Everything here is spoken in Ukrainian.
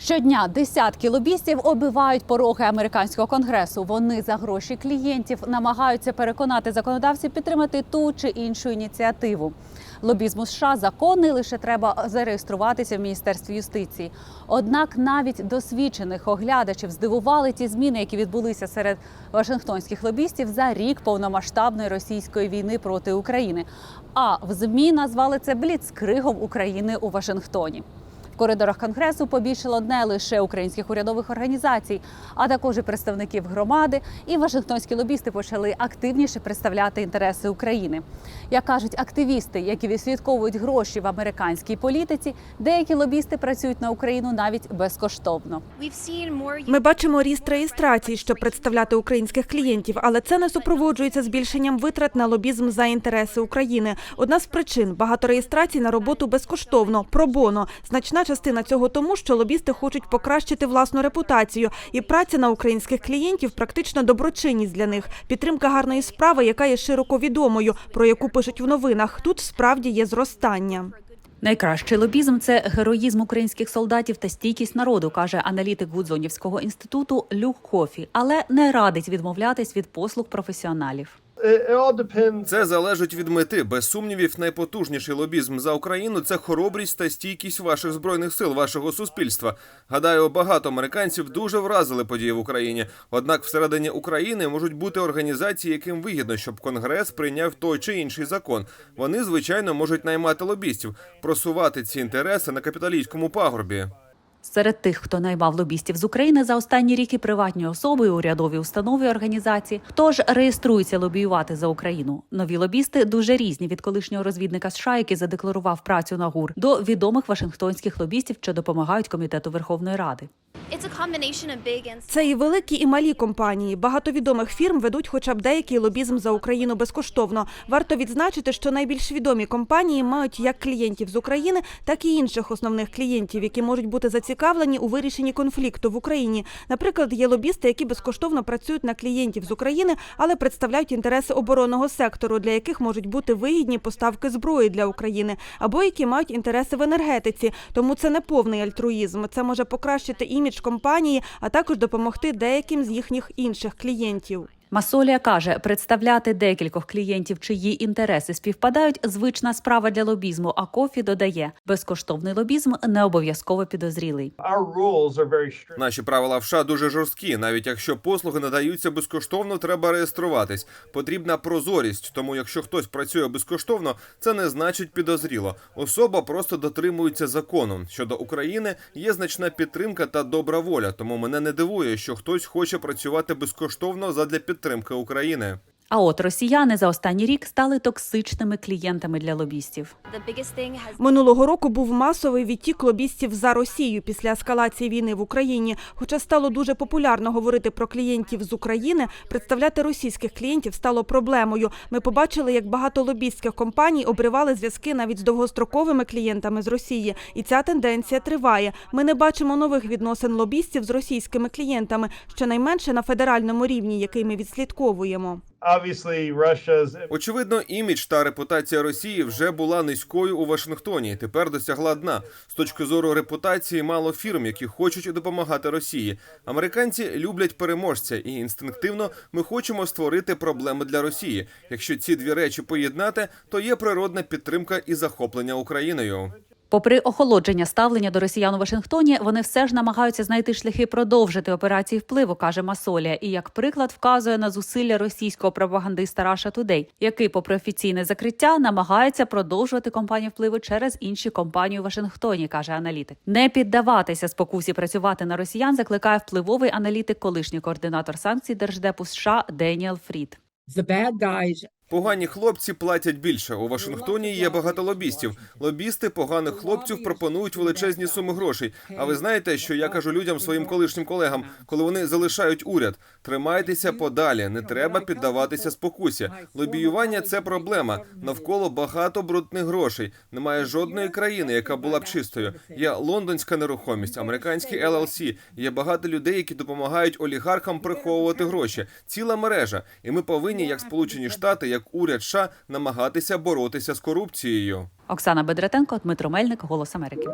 Щодня десятки лобістів оббивають пороги американського конгресу. Вони за гроші клієнтів намагаються переконати законодавців підтримати ту чи іншу ініціативу. Лобізм у США законний, лише треба зареєструватися в міністерстві юстиції. Однак навіть досвідчених оглядачів здивували ті зміни, які відбулися серед вашингтонських лобістів за рік повномасштабної російської війни проти України. А в змі назвали це бліцкригом України у Вашингтоні. Коридорах конгресу побільшало не лише українських урядових організацій, а також і представників громади. І вашингтонські лобісти почали активніше представляти інтереси України. Як кажуть активісти, які відслідковують гроші в американській політиці, деякі лобісти працюють на Україну навіть безкоштовно. Ми бачимо ріст реєстрацій, щоб представляти українських клієнтів, але це не супроводжується збільшенням витрат на лобізм за інтереси України. Одна з причин багато реєстрацій на роботу безкоштовно, пробоно. Значна частина цього тому, що лобісти хочуть покращити власну репутацію, і праця на українських клієнтів практично доброчинність для них. Підтримка гарної справи, яка є широко відомою, про яку пишуть в новинах. Тут справді є зростання. Найкращий лобізм це героїзм українських солдатів та стійкість народу, каже аналітик Гудзонівського інституту Люк Кофі, але не радить відмовлятись від послуг професіоналів. Це залежить від мети. Без сумнівів, найпотужніший лобізм за Україну це хоробрість та стійкість ваших збройних сил, вашого суспільства. Гадаю, багато американців дуже вразили події в Україні. Однак, всередині України можуть бути організації, яким вигідно, щоб Конгрес прийняв той чи інший закон. Вони, звичайно, можуть наймати лобістів, просувати ці інтереси на капіталійському пагорбі. Серед тих, хто наймав лобістів з України за останні ріки приватні особи, урядові установи і організації. Хто ж реєструється лобіювати за Україну? Нові лобісти дуже різні від колишнього розвідника США, який задекларував працю на ГУР, до відомих вашингтонських лобістів, що допомагають комітету Верховної Ради. Це і великі, і малі компанії. Багато відомих фірм ведуть хоча б деякий лобізм за Україну безкоштовно. Варто відзначити, що найбільш відомі компанії мають як клієнтів з України, так і інших основних клієнтів, які можуть бути зацікавлені у вирішенні конфлікту в Україні. Наприклад, є лобісти, які безкоштовно працюють на клієнтів з України, але представляють інтереси оборонного сектору, для яких можуть бути вигідні поставки зброї для України, або які мають інтереси в енергетиці. Тому це не повний альтруїзм. Це може покращити імідж компанії, а також допомогти деяким з їхніх інших клієнтів. Масолія каже, представляти декількох клієнтів, чиї інтереси співпадають, звична справа для лобізму. А кофі додає, безкоштовний лобізм не обов'язково підозрілий. Наші правила в США дуже жорсткі. Навіть якщо послуги надаються безкоштовно, треба реєструватись. Потрібна прозорість. Тому, якщо хтось працює безкоштовно, це не значить підозріло. Особа просто дотримується закону. Щодо України є значна підтримка та добра воля. Тому мене не дивує, що хтось хоче працювати безкоштовно задля підтримки України. А от росіяни за останній рік стали токсичними клієнтами для лобістів. Минулого року був масовий відтік лобістів за Росію після ескалації війни в Україні. Хоча стало дуже популярно говорити про клієнтів з України, представляти російських клієнтів стало проблемою. Ми побачили, як багато лобістських компаній обривали зв'язки навіть з довгостроковими клієнтами з Росії, і ця тенденція триває. Ми не бачимо нових відносин лобістів з російськими клієнтами, щонайменше на федеральному рівні, який ми відслідковуємо. Очевидно, імідж та репутація Росії вже була низькою у Вашингтоні. Тепер досягла дна. З точки зору репутації, мало фірм, які хочуть допомагати Росії. Американці люблять переможця, і інстинктивно ми хочемо створити проблеми для Росії. Якщо ці дві речі поєднати, то є природна підтримка і захоплення Україною. Попри охолодження ставлення до росіян у Вашингтоні, вони все ж намагаються знайти шляхи продовжити операції впливу, каже Масолія. І як приклад вказує на зусилля російського пропагандиста Russia Today, який, попри офіційне закриття, намагається продовжувати кампанію впливу через інші компанії у Вашингтоні, каже аналітик. Не піддаватися спокусі працювати на росіян закликає впливовий аналітик, колишній координатор санкцій держдепу США Деніел Фрід. the bad guys Погані хлопці платять більше. У Вашингтоні є багато лобістів. Лобісти поганих хлопців пропонують величезні суми грошей. А ви знаєте, що я кажу людям своїм колишнім колегам, коли вони залишають уряд, тримайтеся подалі, не треба піддаватися спокусі. Лобіювання це проблема. Навколо багато брудних грошей. Немає жодної країни, яка була б чистою. Є лондонська нерухомість, американські LLC. Є багато людей, які допомагають олігархам приховувати гроші. Ціла мережа. І ми повинні, як Сполучені Штати, як уряд США, намагатися боротися з корупцією. Оксана Бедратенко, Дмитро Мельник, Голос Америки.